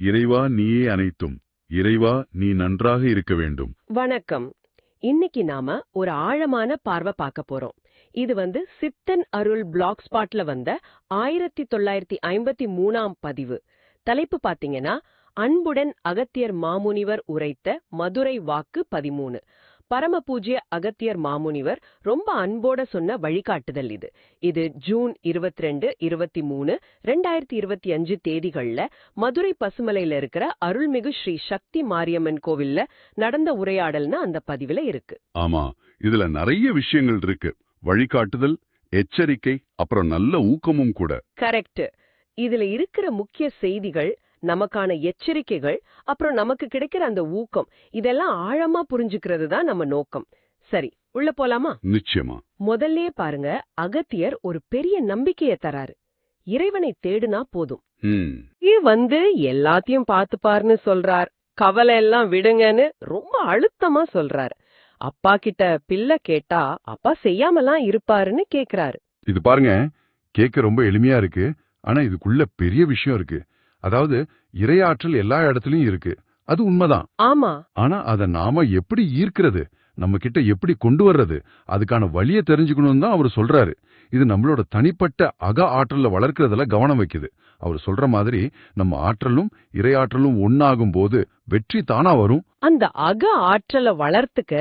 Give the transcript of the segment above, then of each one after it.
இறைவா நீயே அனைத்தும். இறைவா நீ நன்றாக இருக்க வேண்டும். வணக்கம். இன்னைக்கு நாம ஒரு ஆழமான பார்வை பார்க்க போறோம். இது வந்து சித்தன் அருள் பிளாக் ஸ்பாட்ல வந்த ஆயிரத்தி தொள்ளாயிரத்தி ஐம்பத்தி மூணாம் பதிவு. தலைப்பு பாத்தீங்கன்னா அன்புடன் அகத்தியர் மாமுனிவர் உரைத்த மதுரை வாக்கு பதிமூணு. பரமபூஜ்ய அகத்தியர் மாமுனிவர் ரொம்ப அன்போட சொன்ன வழிகாட்டுதல் இது. இது ஜூன் இருபத்தி ரெண்டு இருபத்தி மூணு ரெண்டாயிரத்தி இருபத்தி அஞ்சு தேதிகள்ல மதுரை பசுமலையில இருக்கிற அருள்மிகு ஸ்ரீ சக்தி மாரியம்மன் கோவில்ல நடந்த உரையாடல்னு அந்த பதிவுல இருக்கு. ஆமா இதுல நிறைய விஷயங்கள் இருக்கு. வழிகாட்டுதல் எச்சரிக்கை அப்புறம் நல்ல ஊக்கமும் கூட. கரெக்ட் இதுல இருக்கிற முக்கிய செய்திகள் நமக்கான எச்சரிக்கைகள் அப்புறம் நமக்கு கிடைக்கிற அந்த ஊக்கம் இதெல்லாம் ஆழமா புரிஞ்சுக்கிறது தான் நம்ம நோக்கம். சரி உள்ள போலாமா? நிச்சயமா. முதல்லயே பாருங்க அகத்தியர் ஒரு பெரிய நம்பிக்கைய தராரு. இறைவனை தேடுனா போதும். இது வந்து எல்லாத்தையும் பார்த்துப்பாருன்னு சொல்றார். கவலை எல்லாம் விடுங்கன்னு ரொம்ப அழுத்தமா சொல்றாரு. அப்பா கிட்ட பிள்ளை கேட்டா அப்பா செய்யாமலாம் இருப்பாருன்னு கேக்குறாரு. இது பாருங்க கேட்க ரொம்ப எளிமையா இருக்கு. ஆனா இதுக்குள்ள பெரிய விஷயம் இருக்கு. அதாவது இரையாற்றல் எல்லா இடத்துலயும் இருக்கு. அது உண்மைதான். ஆமா. ஆனா அத நாம எப்படி ஈர்க்கிறது? நம்ம கிட்ட எப்படி கொண்டு வர்றது? அதுக்கான வழியை தெரிஞ்சுக்கணும்னு தான் அவர் சொல்றாரு. இது நம்மளோட தனிப்பட்ட அக ஆற்றல வளர்க்கறதுல கவனம் வைக்குது. அவர் சொல்ற மாதிரி நம்ம ஆற்றலும் இரையாற்றலும் ஒன்னாகும் போது வெற்றி தானா வரும். அந்த அக ஆற்றலை வளர்த்துக்க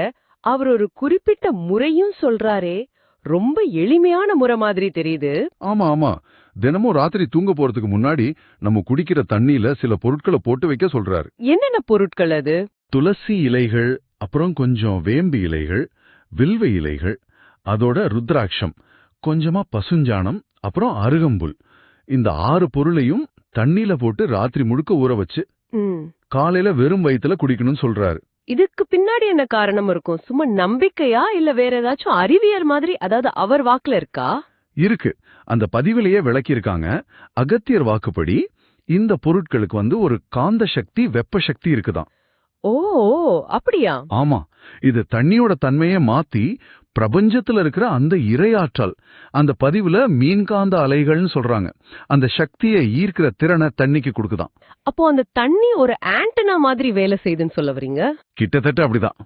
அவர் ஒரு குறிப்பிட்ட முறையும் சொல்றாரே. ரொம்ப எளிமையான முறை மாதிரி தெரியுது. ஆமா ஆமா. தினமும் ராத்திரி தூங்க போறதுக்கு முன்னாடி நம்ம குடிக்கிற தண்ணியில சில பொருட்களை போட்டு வைக்க சொல்றாரு. என்னென்ன பொருட்கள் அது? துளசி இலைகள் அப்புறம் கொஞ்சம் வேம்பு இலைகள் வில்வ இலைகள் அதோட ருத்ராட்சம் கொஞ்சமா பசுஞ்சாணம் அப்புறம் அருகம்புல். இந்த ஆறு பொருளையும் தண்ணியில போட்டு ராத்திரி முழுக்க ஊற வச்சு ம். காலையில வெறும் வயித்துல குடிக்கணும்னு சொல்றாரு. இதுக்கு பின்னாடி என்ன காரணம் இருக்கும்? சும்மா நம்பிக்கையா? இல்ல வேற ஏதாச்சும் அறிவியல் மாதிரி? அதாவது அவர் வாக்குல இருக்கா? இருக்கு. அந்த பதிவிலேயே விளக்கியிருக்காங்க அகத்தியர் வாக்குப்படி இந்த பொருட்களுக்கு வந்து ஒரு காந்த சக்தி வெப்ப சக்தி இருக்குதாம் ஓ அப்படியா? ஆமா. இது தண்ணியோட தன்மையை மாத்தி பிரபஞ்சத்துல இருக்கிற அந்த இரையாற்றல் அந்த பதிவுல மீன்காந்த அலைகள்னு சொல்றாங்க. அந்த சக்தியை ஈர்க்கிற திறனை தண்ணிக்கு கொடுக்குதாம் அப்போ அந்த தண்ணி ஒரு ஆண்டனா மாதிரி வேலை செய்யுதுன்னு சொல்ல வரீங்க? கிட்டத்தட்ட அப்படிதான்.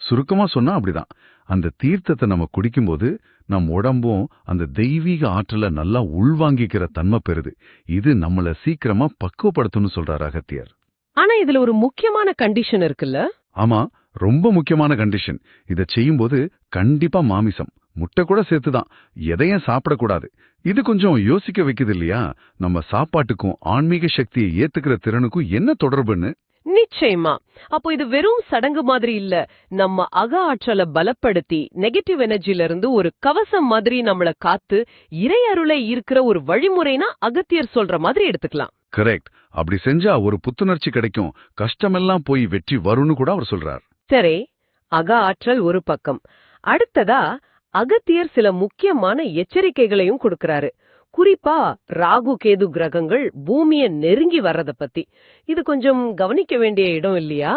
சுருக்கமா சொன்னா அப்படிதான். அந்த தீர்த்தத்தை நம்ம குடிக்கும்போது நம் உடம்பும் அந்த தெய்வீக ஆற்றலை நல்லா உள்வாங்கிக்கிற தன்மை பெறுது. இது நம்மள சீக்கிரமா பக்குவப்படுத்தும்னு சொல்றாரு அகத்தியர். ஆனா இதுல ஒரு முக்கியமான கண்டிஷன் இருக்குல்ல? ஆமா ரொம்ப முக்கியமான கண்டிஷன் இத செய்யும்போது கண்டிப்பா மாமிசம் முட்டை கூட சேர்த்துதான். எதையும் சாப்பிடக்கூடாது. இது கொஞ்சம் யோசிக்க வைக்குது இல்லையா? நம்ம சாப்பாட்டுக்கும் ஆன்மீக சக்தியை ஏத்துக்கிற திறனுக்கும் என்ன தொடர்புன்னு? நிச்சயமா. அப்போ இது வெறும் சடங்கு மாதிரி இல்ல. நம்ம அக ஆற்றலை பலப்படுத்தி நெகட்டிவ் எனர்ஜில இருந்து ஒரு கவசம் மாதிரி நம்மள காத்து இறை அருளை ஈர்க்கிற ஒரு வழிமுறைனா அகத்தியர் சொல்ற மாதிரி எடுத்துக்கலாம். கரெக்ட் அப்படி செஞ்சா ஒரு புத்துணர்ச்சி கிடைக்கும். கஷ்டமெல்லாம் போய் வெற்றி வரும்னு கூட அவர் சொல்றார். சரி அக ஆற்றல் ஒரு பக்கம். அடுத்ததா அகத்தியர் சில முக்கியமான எச்சரிக்கைகளையும் கொடுக்கறாரு. குறிப்பா ராகு கேது கிரகங்கள் பூமிய நெருங்கி வர்றத பத்தி. இது கொஞ்சம் கவனிக்க வேண்டிய இடம் இல்லையா?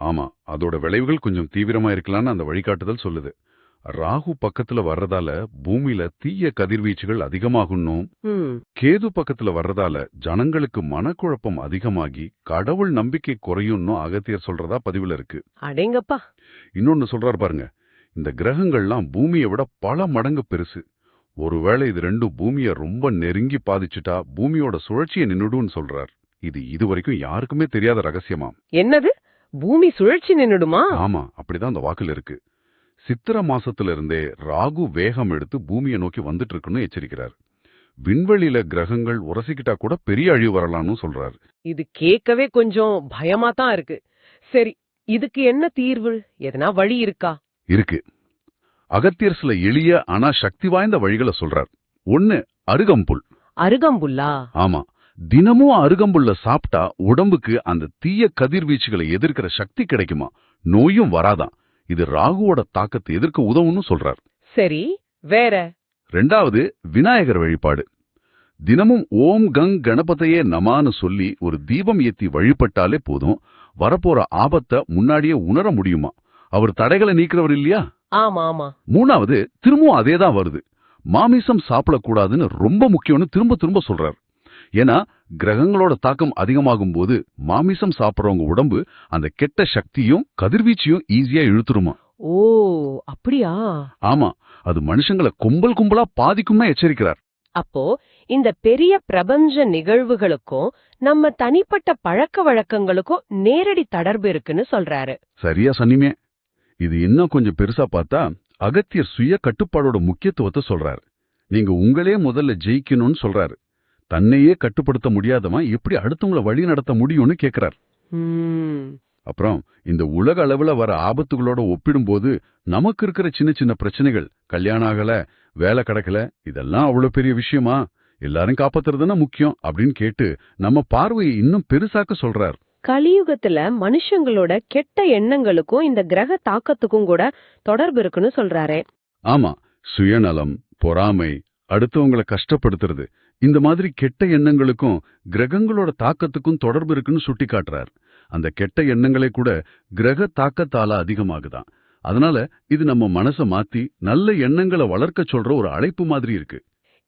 ஆமா அதோட விளைவுகள் கொஞ்சம் தீவிரமா இருக்கலாம்னு அந்த வழிகாட்டுதல் சொல்லுது. ராகு பக்கத்துல வர்றதால பூமியில தீய கதிர்வீச்சுகள் அதிகமாகணும் ம். கேது பக்கத்துல வர்றதால ஜனங்களுக்கு மனக்குழப்பம் அதிகமாகி கடவுள் நம்பிக்கை குறையும்னு அகத்தியர் சொல்றதா பதிவுல இருக்கு. அடேங்கப்பா. இன்னொன்னு சொல்றாரு பாருங்க இந்த கிரகங்கள்லாம் பூமியை விட பல மடங்கு பெருசு. ஒருவேளை இது ரெண்டும் பூமியை ரொம்ப நெருங்கி பாதிச்சுட்டா பூமியோட சுழற்சியை நின்னுடும்னு சொல்றார். இது இதுவரைக்கும் யாருக்குமே தெரியாத ரகசியமா என்னது? பூமி சுழற்சி நின்னுடுமா? ஆமா அப்படிதான் அந்த வாக்குல இருக்கு. சித்திர மாசத்துல இருந்தே ராகு வேகம் எடுத்து பூமியை நோக்கி வந்துட்டு இருக்குன்னு எச்சரிக்கிறார். விண்வெளியில கிரகங்கள் உரசிக்கிட்டா கூட பெரிய அழிவு வரலாம்னு சொல்றாரு. இது கேட்கவே கொஞ்சம் பயமா தான் இருக்கு. சரி இதுக்கு என்ன தீர்வு? எதனா வழி இருக்கா? இருக்கு. அகத்தியர் சில எளிய ஆனா சக்தி வாய்ந்த வழிகளை சொல்றார். ஒன்னு அருகம்புல். அருகம்புல்லா? ஆமா. தினமும் அருகம்புல்ல சாப்பிட்டா உடம்புக்கு அந்த தீய கதிர்வீச்சுகளை எதிர்க்கிற சக்தி கிடைக்குமா? நோயும் வராதாம். இது ராகுவோட தாக்கத்தை எதிர்க்க உதவும்னு சொல்றார். சரி வேற? ரெண்டாவது விநாயகர் வழிபாடு. தினமும் ஓம் கங் கணபதையே நமான்னு சொல்லி ஒரு தீபம் ஏத்தி வழிபட்டாலே போதும். வரப்போற ஆபத்தை முன்னாடியே உணர முடியுமா? அவர் தடைகளை நீக்கிறவர் இல்லையா? ஆமா ஆமா. மூணாவது திரும்பவும் அதேதான் வருது. மாமிசம் சாப்பிடக்கூடாதுன்னு ரொம்ப முக்கியம்னு திரும்ப திரும்ப சொல்றார். ஏன்னா கிரகங்களோட தாக்கம் அதிகமாகும் போது மாமிசம் சாப்பிடுறவங்க உடம்பு அந்த கெட்ட சக்தியும் கதிர்வீச்சையும் ஈஸியா இழுத்துருமா. ஓ அப்படியா? ஆமா அது மனுஷங்களை கும்பல் கும்பலா பாதிக்கும்னா எச்சரிக்கிறார். அப்போ இந்த பெரிய பிரபஞ்ச நிகழ்வுகளுக்கும் நம்ம தனிப்பட்ட பழக்க வழக்கங்களுக்கும் நேரடி தொடர்பு இருக்குன்னு சொல்றாரு. சரியா சொன்னீங்க. இது இன்னும் கொஞ்சம் பெருசா பார்த்தா அகத்தியர் சுய கட்டுப்பாடோட முக்கியத்துவத்தை சொல்றாரு. நீங்க உங்களே முதல்ல ஜெயிக்கணும்னு சொல்றாரு. தன்னையே கட்டுப்படுத்த முடியாதவன் எப்படி அடுத்தவங்கள வழி நடத்த முடியும்னு கேக்குறார். ம், அப்புறம் இந்த உலக அளவுல வர ஆபத்துகளோட ஒப்பிடும்போது நமக்கு இருக்கிற சின்ன சின்ன பிரச்சனைகள் கல்யாணம் ஆகல வேலை கிடைக்கல இதெல்லாம் அவ்வளவு பெரிய விஷயமா? எல்லாரும் காப்பாத்துறதுன்னா முக்கியம் அப்படின்னு கேட்டு நம்ம பார்வையை இன்னும் பெருசாக்க சொல்றார். கலியுகத்துல மனுஷங்களோட கெட்ட எண்ணங்களுக்கும் இந்த கிரக தாக்கத்துக்கும் கூட தொடர்பு இருக்குன்னு சொல்றாரே. ஆமா சுயநலம் பொறாமை அடுத்தவங்கள கஷ்டப்படுத்துறது இந்த மாதிரி கெட்ட எண்ணங்களுக்கும் கிரகங்களோட தாக்கத்துக்கும் தொடர்பு இருக்குன்னு சுட்டி காட்டுறார் அந்த கெட்ட எண்ணங்களே கூட கிரக தாக்கத்தால அதிகமாகுதான். அதனால இது நம்ம மனச மாத்தி நல்ல எண்ணங்களை வளர்க்க சொல்ற ஒரு அழைப்பு மாதிரி இருக்கு.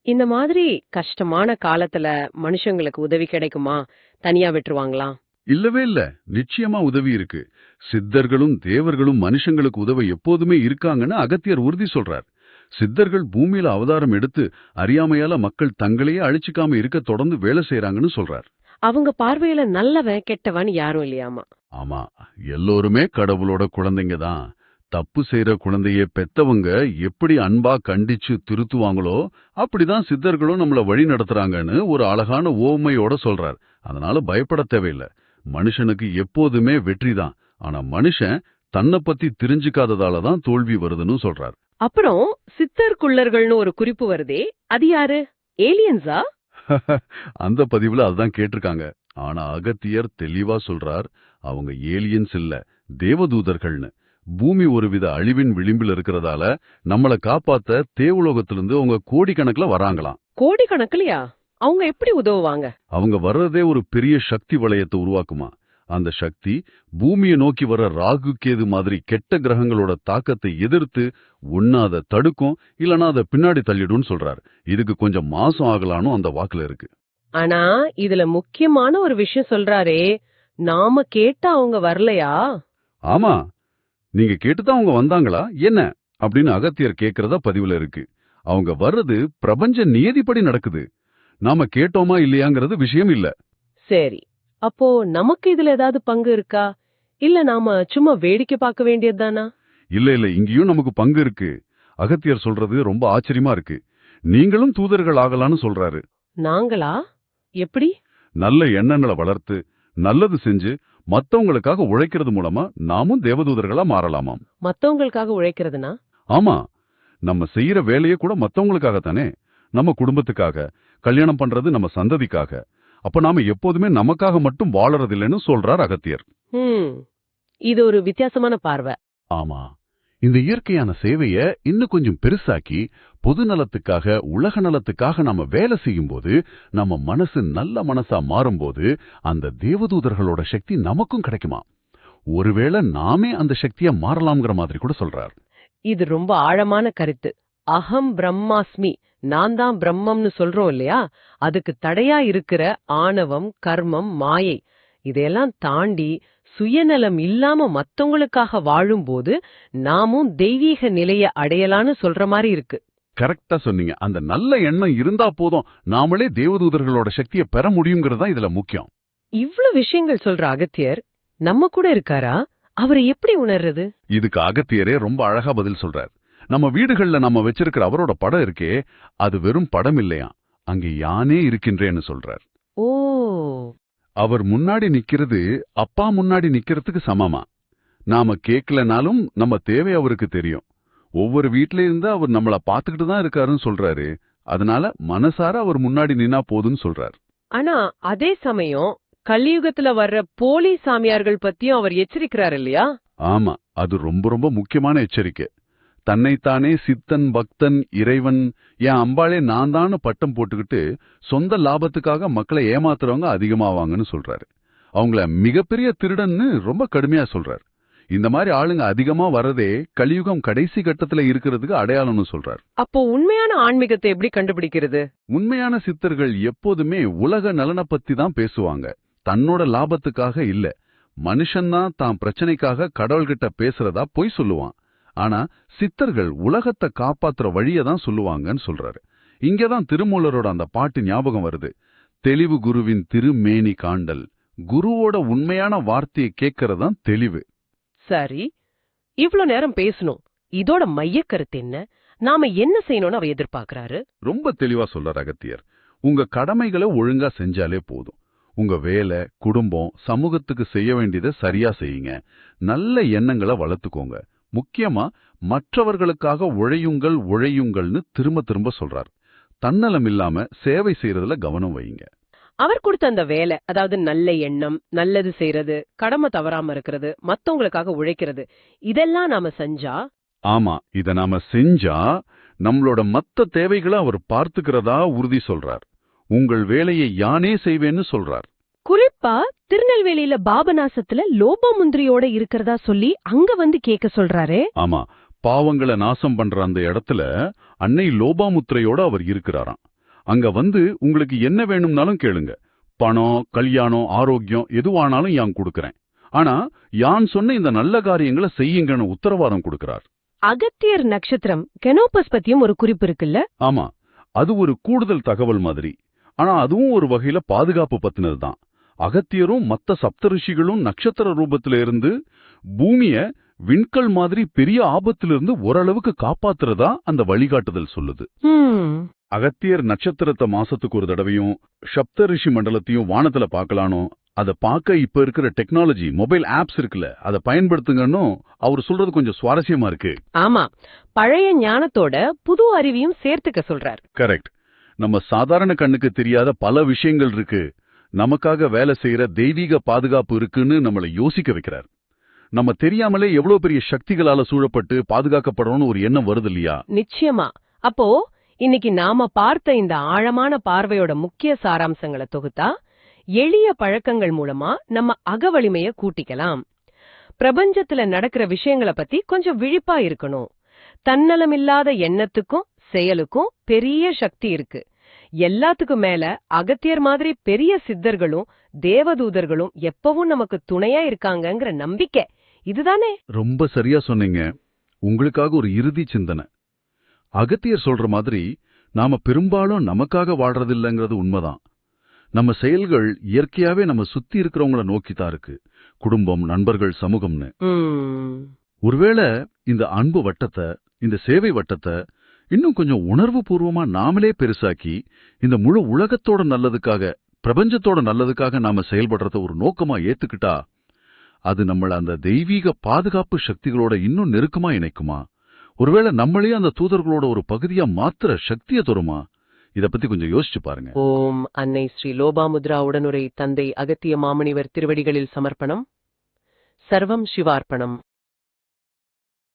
இந்த மாதிரி கஷ்டமான காலத்துல மனுஷங்களுக்கு உதவி கிடைக்குமா? தனியா விட்டுருவாங்களா? இல்லவே இல்ல. நிச்சயமா உதவி இருக்கு. சித்தர்களும் தேவர்களும் மனுஷங்களுக்கு உதவ எப்போதுமே இருக்காங்கன்னு அகத்தியர் உறுதி சொல்றார். சித்தர்கள் பூமியில அவதாரம் எடுத்து அறியாமையால மக்கள் தங்களையே அழிச்சுக்காம இருக்க தொடர்ந்து வேலை செய்யறாங்கன்னு சொல்றார். அவங்க பார்வையில நல்லவன் கெட்டவன் யாரும் இல்லையாமா? ஆமா. எல்லோருமே கடவுளோட குழந்தைங்க தான். தப்பு செய்யற குழந்தைய பெத்தவங்க எப்படி அன்பா கண்டிச்சு திருத்துவாங்களோ அப்படிதான் சித்தர்களும் நம்மள வழி நடத்துறாங்கன்னு ஒரு அழகான ஓமையோட சொல்றார். அதனால பயப்பட தேவையில்ல. மனுஷனுக்கு எப்போதுமே வெற்றி தான் ஆனா மனுஷன் தன்னை பத்தி தெரிஞ்சுக்காததால தான் தோல்வி வருதுன்னு சொல்றார். அப்புறம் சித்தர் குள்ளர்கள்னு ஒரு குறிப்பு வருதே அது யாரு? ஏலியன்ஸா? அந்த பதிவுல அதுதான் கேட்டிருக்காங்க. ஆனா அகத்தியர் தெளிவா சொல்றார் அவங்க ஏலியன்ஸ் இல்ல தேவதூதர்கள்னு. பூமி ஒருவித அழிவின் விளிம்பில் இருக்கிறதால நம்மள காப்பாத்த தேவலோகத்திலிருந்து அவங்க கோடிக்கணக்குல வராங்களாம். கோடிக்கணக்கிலையா? அவங்க எப்படி உதவுவாங்க? அவங்க வர்றதே ஒரு பெரிய சக்தி வளையத்தை உருவாக்குமா? அந்த சக்தி பூமியை நோக்கி வர ராகு கேது மாதிரி கெட்ட கிரகங்களோட தாக்கத்தை எதிர்த்து ஒன்னா அதை தடுக்கும் இல்லனா அதை பின்னாடி தள்ளிடும்னு சொல்றாரு. இதுக்கு கொஞ்சம் மாசம் ஆகலானும் அந்த வாக்குல இருக்கு. ஆனா இதுல முக்கியமான ஒரு விஷயம் சொல்றாரே நாம கேட்டா அவங்க வரலையா? ஆமா. நீங்க கேட்டுதான் அவங்க வந்தாங்களா? என்ன? அப்படின்னு அகத்தியர் கேக்குறதா பதிவுல இருக்கு. அவங்க வர்றது பிரபஞ்ச நியதிப்படி நடக்குது. நாம கேட்டோமா இல்லையாங்கிறது விஷயம் இல்ல. சரி. அப்போ நமக்கு இதுல ஏதாவது பங்கு இருக்கா? இல்ல நாம சும்மா வேடிக்கை பார்க்க வேண்டியதுதானா? இல்ல இல்ல இங்கேயும் நமக்கு பங்கு இருக்கு. அகத்தியர் சொல்றது ரொம்ப ஆச்சரியமா இருக்கு. நீங்களும் தூதர்கள் ஆகலான்னு சொல்றாரு. நாங்களா? எப்படி? நல்ல எண்ணங்களை வளர்த்து நல்லது செஞ்சு மத்தவங்களுக்காக உழைக்கிறது மூலமா நாமும் தேவதூதர்களா மாறலாமாம். மத்தவங்களுக்காக உழைக்கிறதுனா? ஆமா. நம்ம செய்யற வேலையே கூட மத்தவங்களுக்காக தானே நம்ம குடும்பத்துக்காக கல்யாணம் பண்றது நம்ம சந்ததிக்காக. அப்ப நாம எப்போதுமே நமக்காக மட்டும் வாழறதில்லைன்னு சொல்றார் அகத்தியர். இது ஒரு வித்தியாசமான பார்வை. ஆமா. இந்த இயற்கையான சேவைய இன்னும் கொஞ்சம் பெருசாக்கி பொது நலத்துக்காக உலக நலத்துக்காக நாம வேலை செய்யும்போது நம்ம மனசு நல்ல மனசா மாறும்போது அந்த தேவதூதர்களோட சக்தி நமக்கும் கிடைக்குமா? ஒருவேளை நாமே அந்த சக்தியா மாறலாம்ங்கிற மாதிரி கூட சொல்றார். இது ரொம்ப ஆழமான கருத்து. அகம் பிரம்மாஸ்மி. நான் தான் பிரம்மம்னு சொல்றோம் இல்லையா? அதுக்கு தடையா இருக்கிற ஆணவம் கர்மம் மாயை இதையெல்லாம் தாண்டி சுயநலம் இல்லாம மத்தவங்களுக்காக வாழும்போது நாமும் தெய்வீக நிலைய அடையலான்னு சொல்ற மாதிரி இருக்கு. கரெக்டா சொன்னீங்க. அந்த நல்ல எண்ணம் இருந்தா போதும் நாமளே தேவதூதர்களோட சக்தியை பெற முடியுங்கிறது தான் இதுல முக்கியம். இவ்ளோ விஷயங்கள் சொல்ற அகத்தியர் நம்ம கூட இருக்காரா? அவரை எப்படி உணர்றது? இதுக்கு அகத்தியரே ரொம்ப அழகா பதில் சொல்றார். நம்ம வீடுகள்ல நம்ம வச்சிருக்கிற அவரோட படம் இருக்கே அது வெறும் படம் இல்லையா? அங்கே யானே இருக்கின்றேன்னு சொல்றார். ஓ. அவர் முன்னாடி நிக்கிறது அப்பா முன்னாடி நிக்கிறதுக்கு சமமா? நாம கேட்கலனாலும் நம்ம தேவை அவருக்கு தெரியும். ஒவ்வொரு வீட்ல இருந்து அவர் நம்மள பாத்துக்கிட்டு தான் இருக்காருன்னு சொல்றாரு. அதனால மனசார அவர் முன்னாடி நின்னா போதுன்னு சொல்றார். ஆனா அதே சமயம் கலியுகத்துல வர்ற போலி சாமியார்கள் பத்தியும் அவர் எச்சரிக்கிறார் இல்லையா? ஆமா அது ரொம்ப ரொம்ப முக்கியமான எச்சரிக்கை. தன்னைத்தானே சித்தன் பக்தன் இறைவன் என் அம்பாளே நான் தான் பட்டம் போட்டுக்கிட்டு சொந்த லாபத்துக்காக மக்களை ஏமாத்துறவங்க அதிகமாவாங்கன்னு சொல்றாரு. அவங்கள மிகப்பெரிய திருடன்னு ரொம்ப கடுமையா சொல்றாரு. இந்த மாதிரி ஆளுங்க அதிகமா வரதே கலியுகம் கடைசி கட்டத்துல இருக்கிறதுக்கு அடையாளம்னு சொல்றார். அப்போ உண்மையான ஆன்மீகத்தை எப்படி கண்டுபிடிக்கிறது? உண்மையான சித்தர்கள் எப்போதுமே உலக நலனை பத்தி தான் பேசுவாங்க. தன்னோட லாபத்துக்காக இல்ல. மனுஷன்தான் தான் பிரச்சனைக்காக கடவுள்கிட்ட பேசுறதா பொய் சொல்லுவான். ஆனா சித்தர்கள் உலகத்தை காப்பாத்துற வழியை தான் சொல்லுவாங்கன்னு சொல்றாரு. இங்கதான் திருமூலரோட அந்த பாட்டு ஞாபகம் வருது. தெளிவு குருவின் திருமேனி காண்டல். குருவோட உண்மையான வார்த்தையை கேட்கறதான் தெளிவு. சரி இவ்ளோ நேரம் பேசணும். இதோட மையக்கருத்து என்ன? நாம என்ன செய்யணும்னு அவ எதிர்பார்க்கறாரு? ரொம்ப தெளிவா சொல்றார் அகத்தியர். உங்க கடமைகளை ஒழுங்கா செஞ்சாலே போதும். உங்க வேலை குடும்பம் சமூகத்துக்கு செய்ய வேண்டியதை சரியா செய்யுங்க. நல்ல எண்ணங்களை வளர்த்துக்கோங்க. முக்கியமா மற்றவர்களுக்காக உழையுங்கள் உழையுங்கள்னு திரும்ப திரும்ப சொல்றார். தன்னலம் இல்லாம சேவை செய்யறதுல கவனம் வைங்க அவர் கொடுத்த அந்த வேலை அதாவது நல்ல எண்ணம் நல்லது செய்யறது கடமை தவறாம இருக்கிறது மத்தவங்களுக்காக உழைக்கிறது இதெல்லாம் நாம செஞ்சா? ஆமா இத நாம செஞ்சா நம்மளோட மத்த தேவைகளை அவர் பார்த்துக்கிறதா உறுதி சொல்றார். உங்கள் வேலையை யானே செய்வேன்னு சொல்றார். குறிப்பா திருநெல்வேலியில பாபநாசத்துல லோபமுந்திரியோட இருக்கிறதா சொல்லி அங்க வந்து கேட்க சொல்றாரே. ஆமா பாவங்களை நாசம் பண்ற அந்த இடத்துல அன்னை லோபாமுத்திரையோட அவர் இருக்கிறாராம். அங்க வந்து உங்களுக்கு என்ன வேணும்னாலும் கேளுங்க. பணம் கல்யாணம் ஆரோக்கியம் எதுவானாலும் யான் கொடுக்கறேன். ஆனா யான் சொன்ன இந்த நல்ல காரியங்களை செய்யுங்கன்னு உத்தரவாதம் கொடுக்கறார். அகத்தியர் நட்சத்திரம் கெனோபஸ் பத்தியும் ஒரு குறிப்பு இருக்குல்ல? ஆமா அது ஒரு கூடுதல் தகவல் மாதிரி. ஆனா அதுவும் ஒரு வகையில பாதுகாப்பு பத்தினதுதான். அகத்தியரும் மத்த சப்தரிஷிகளும் நட்சத்திர ரூபத்துல இருந்து பூமிய விண்கல் மாதிரி பெரிய ஆபத்திலிருந்து ஓரளவுக்கு காப்பாத்துறதா அந்த வழிகாட்டுதல் சொல்லுது. அகத்தியர் நட்சத்திரத்தை மாசத்துக்கு ஒரு தடவையும் சப்தரிஷி மண்டலத்தையும் வானத்துல பார்க்கலானோ அத பார்க்க இப்ப இருக்கிற டெக்னாலஜி மொபைல் ஆப்ஸ் இருக்குல்ல அதை பயன்படுத்துங்கன்னு அவர் சொல்றது கொஞ்சம் சுவாரஸ்யமா இருக்கு. ஆமா. பழைய ஞானத்தோட புது அறிவையும் சேர்த்துக்க சொல்றார். கரெக்ட் நம்ம சாதாரண கண்ணுக்கு தெரியாத பல விஷயங்கள் இருக்கு. நமக்காக வேலை செய்யற தெய்வீக பாதுகாப்பு இருக்குன்னு நம்மளை யோசிக்க வைக்கிறார். நம்ம தெரியாமலே எவ்வளவு பெரிய சக்திகளால சூழப்பட்டு பாதுகாக்கப்படணும்னு ஒரு எண்ணம் வருது இல்லையா? நிச்சயமா. அப்போ இன்னைக்கு நாம பார்த்த இந்த ஆழமான பார்வையோட முக்கிய சாராம்சங்களை தொகுத்தா எளிய பழக்கங்கள் மூலமா நம்ம அகவலிமைய கூட்டிக்கலாம். பிரபஞ்சத்துல நடக்கிற விஷயங்களை பத்தி கொஞ்சம் விழிப்பா இருக்கணும். தன்னலமில்லாத எண்ணத்துக்கும் செயலுக்கும் பெரிய சக்தி இருக்கு. எல்லாத்துக்கும் மேல அகத்தியர் மாதிரி பெரிய சித்தர்களும் தேவதூதர்களும் எப்பவும் நமக்கு துணையா இருக்காங்கங்கிற நம்பிக்கை. இதுதானே? ரொம்ப சரியா சொன்னீங்க. உங்களுக்காக ஒரு இறுதி சிந்தனை. அகத்தியர் சொல்ற மாதிரி நாம பெரும்பாலும் நமக்காக வாழ்றதில்லைங்கிறது உண்மைதான். நம்ம செயல்கள் இயற்கையாவே நம்ம சுத்தி இருக்கிறவங்கள நோக்கித்தான் இருக்கு. குடும்பம் நண்பர்கள் சமூகம்னு. ஒருவேளை இந்த அன்பு வட்டத்தை இந்த சேவை வட்டத்தை இன்னும் கொஞ்சம் உணர்வு பூர்வமா நாமளே பெருசாக்கி இந்த முழு உலகத்தோட நல்லதுக்காக பிரபஞ்சத்தோட நல்லதுக்காக நாம செயல்படுறத ஒரு நோக்கமா ஏத்துக்கிட்டா அது நம்மள அந்த தெய்வீக பாதுகாப்பு சக்திகளோட இன்னும் நெருக்கமா இணைக்குமா? ஒருவேளை நம்மளே அந்த தூதர்களோட ஒரு பகுதியா மாத்திர சக்தியை தருமா? இத பத்தி கொஞ்சம் யோசிச்சு பாருங்க. ஓம் அன்னை ஸ்ரீ லோபாமுத்ரா உடனுரை தந்தை அகத்திய மாமணிவர் திருவடிகளில் சமர்ப்பணம். சர்வம் சிவார்ப்பணம்.